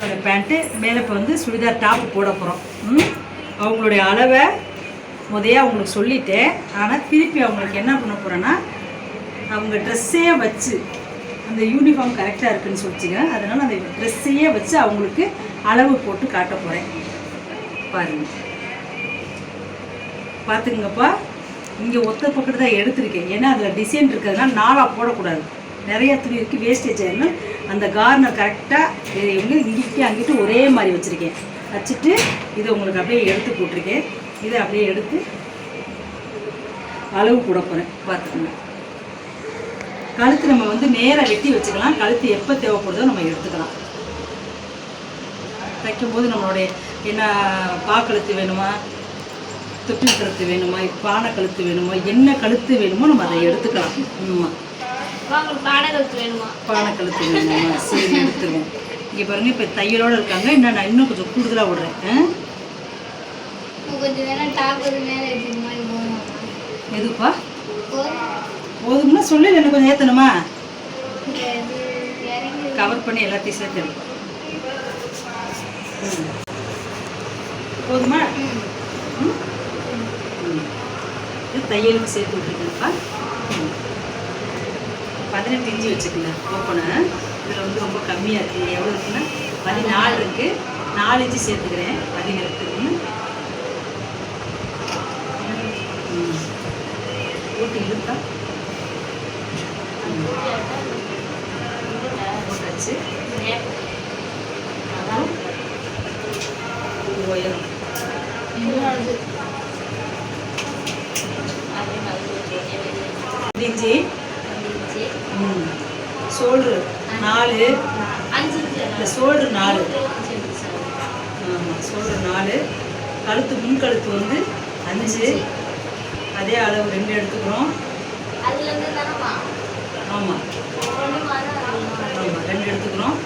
Pant மேலே இப்போ வந்து சுடிதார் டாப் போட போகிறோம் ம்? அவங்களுடைய அளவை முதைய அவங்களுக்கு சொல்லிட்டேன். ஆனால் திருப்பி அவங்களுக்கு என்ன பண்ண போகிறேன்னா அவங்க ட்ரெஸ்ஸையே வச்சு அந்த யூனிஃபார்ம் கரெக்டாக இருக்குன்னு சொல்லிச்சுங்க. அதனால் அந்த ட்ரெஸ்ஸையே வச்சு அவங்களுக்கு அளவு போட்டு காட்ட போகிறேன் பாருங்க. பார்த்துக்குங்கப்பா இங்கே ஒத்த பக்கத்து தான் எடுத்திருக்கேன். ஏன்னா அதில் டிசைன் இருக்கிறதுனால நாளாக போடக்கூடாது. நிறைய துணி இருக்குது வேஸ்டேஜ் ஆயிரும் அந்த கார்னர் கரெக்டாக எங்கே இங்கிட்டு அங்கிட்டு ஒரே மாதிரி வச்சுருக்கேன். வச்சுட்டு இதை உங்களுக்கு அப்படியே எடுத்து போட்டிருக்கேன். இதை அப்படியே எடுத்து அளவு கூட போகிறேன் பார்த்துக்கோங்க. கழுத்து நம்ம வந்து நேராக வெட்டி வச்சுக்கலாம். கழுத்து எப்போ தேவைப்படுதோ நம்ம எடுத்துக்கலாம். தைக்கும்போது நம்மளுடைய என்ன பாக்கழுத்து வேணுமா? தொட்டில் கழுத்து வேணுமா? பானை கழுத்து வேணுமா? என்ன கழுத்து வேணுமோ நம்ம அதை எடுத்துக்கலாம். ஆமாம் பாடகத்து வேணுமா? சரி எடுத்துருவோம். இங்கே பாருங்க இப்போ தையலோடு இருக்காங்க. இன்னும் நான் இன்னும் கொஞ்சம் கூடுதலாக விடுறேன். எதுப்பா போதும்? போதும்னா சொல்லி என்ன கொஞ்சம் ஏற்றணுமா கவர் பண்ணி எல்லாத்தையும் சேர்த்து. போதுமா? ம். ம்? ம். இது தையலுக்கு சேர்த்து விட்டுருக்கேன்ப்பா. பதினெட்டு இன்ச்சு வச்சுக்கோங்க. ஓப்பனு இதில் வந்து ரொம்ப கம்மியாக இருக்குது எவ்வளோ இருக்குன்னா பதினாலு இருக்குது நாலு இன்ச்சு சேர்த்துக்கிறேன். பதினெட்டு. ம். ம். போட்டு இழுத்தா. போட்டாச்சு. உயரம் இன்னொரு ரெண்டு ம் நாலு. அஞ்சு இந்த சோல்ட்ரு நாலு. ஆமாம் சோல்ட்ரு நாலு. கழுத்து முன் கழுத்து வந்து அஞ்சு. அதே அளவு ரெண்டு எடுத்துக்கிறோம். ஆமாம் ஆமாம் ரெண்டு எடுத்துக்கிறோம்.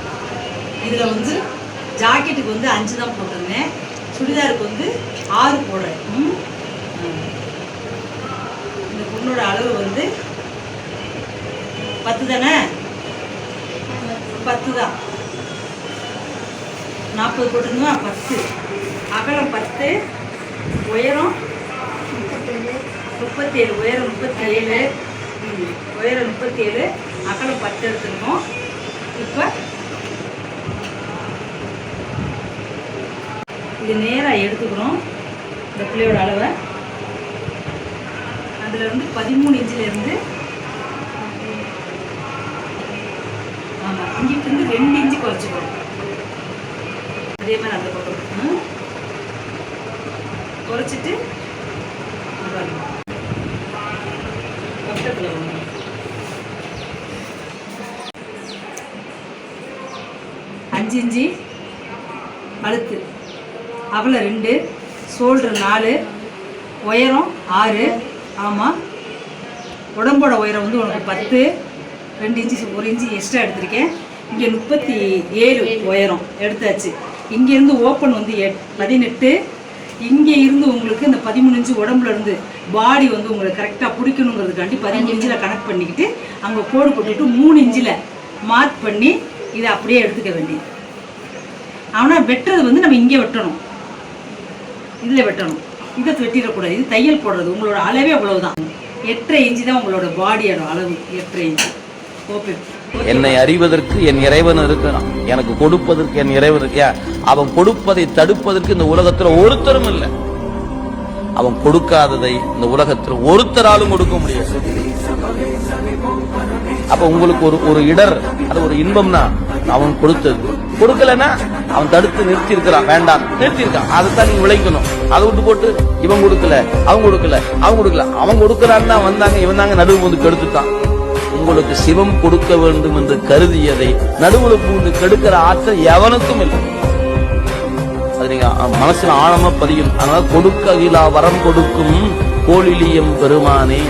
இதில் வந்து ஜாக்கெட்டுக்கு வந்து அஞ்சு தான் போட்டிருந்தேன். சுடிதாருக்கு வந்து ஆறு போடுறேன் ம். இந்த பொண்ணோட அளவு வந்து பத்து தானே? பத்து தான். நாற்பது போட்டுருந்தா பத்து. அகலம் பத்து உயரம் முப்பத்தேழு. உயரம் முப்பத்தேழு. உயரம் முப்பத்தேழு அகலம் பத்து எடுத்துருக்கோம் இப்போ இது நேராக எடுத்துக்கிறோம் இந்த பிள்ளையோட அளவை. அதில் இருந்து பதிமூணு இன்ச்சிலேருந்து இங்கிட்டிருந்து ரெண்டு இன்ச்சு குறைச்சிக்கணும் அதே மாதிரி அந்த பக்கம். குறைச்சிட்டு பக்கத்தில் அஞ்சு இஞ்சி கழுத்து அவளை ரெண்டு ஷோல்டர் நாலு உயரம் ஆறு. ஆமாம் உடம்போட உயரம் வந்து உனக்கு பத்து. ரெண்டு இன்ச்சு ஒரு இன்ச்சு எக்ஸ்ட்ரா எடுத்திருக்கேன். இங்கே முப்பத்தி ஏழு உயரம் எடுத்தாச்சு. இங்கேருந்து ஓப்பன் வந்து எட் பதினெட்டு. இங்கே இருந்து உங்களுக்கு இந்த பதிமூணு இன்ச்சு உடம்புல இருந்து பாடி வந்து உங்களுக்கு கரெக்டாக பிடிக்கணுங்கிறதுக்காண்டி பதிமூணு இன்ச்சில் கனெக்ட் பண்ணிக்கிட்டு அங்கே கோடு போட்டுட்டு மூணு இன்ச்சில் மார்க் பண்ணி இதை அப்படியே எடுத்துக்க வேண்டியது. ஆனால் வெட்டுறது வந்து நம்ம இங்கே வெட்டணும். இதில் வெட்டணும். இதை வெட்டிடக்கூடாது. இது தையல் போடுறது. உங்களோட அளவே அவ்வளவுதான். எட்டரை இன்ச்சு தான் உங்களோட பாடியோட அளவு. எட்டரை இன்ச்சு. என்னை அறிவதற்கு என் இறைவன் இருக்கிறான். எனக்கு கொடுப்பதற்கு என் இறைவன் இருக்கியா அவன் கொடுப்பதை தடுப்பதற்கு இந்த உலகத்துல ஒருத்தரும் இல்லை. அவன் கொடுக்காததை இந்த உலகத்துல ஒருத்தராலும் கொடுக்க முடியாது. அப்ப உங்களுக்கு ஒரு ஒரு இடர் அது ஒரு இன்பம்னா அவன் கொடுத்தது. கொடுக்கலன்னா அவன் தடுத்து நிறுத்தி இருக்கிறான் வேண்டாம் நிறுத்தி இருக்கான் அதைத்தான் நீங்க விளைக்கணும் அதை விட்டு போட்டு இவன் கொடுக்கல அவன் கொடுக்கல அவன் கொடுக்கல. அவன் கொடுக்கறான்னு தான் வந்தாங்க இவன் தாங்க நடுவு வந்து கெடுத்துட்டான். உங்களுக்கு சிவம் கொடுக்க வேண்டும் என்று கருதியதை நடுவுல பூந்து கெடுக்கிற ஆற்றல் எவனுக்கும் இல்லை. அது நீங்க மனசுல ஆழமா பதியும். அதனால கொடுக்க அகிலா வரம் கொடுக்கும் கோழிலியம் பெருமானே.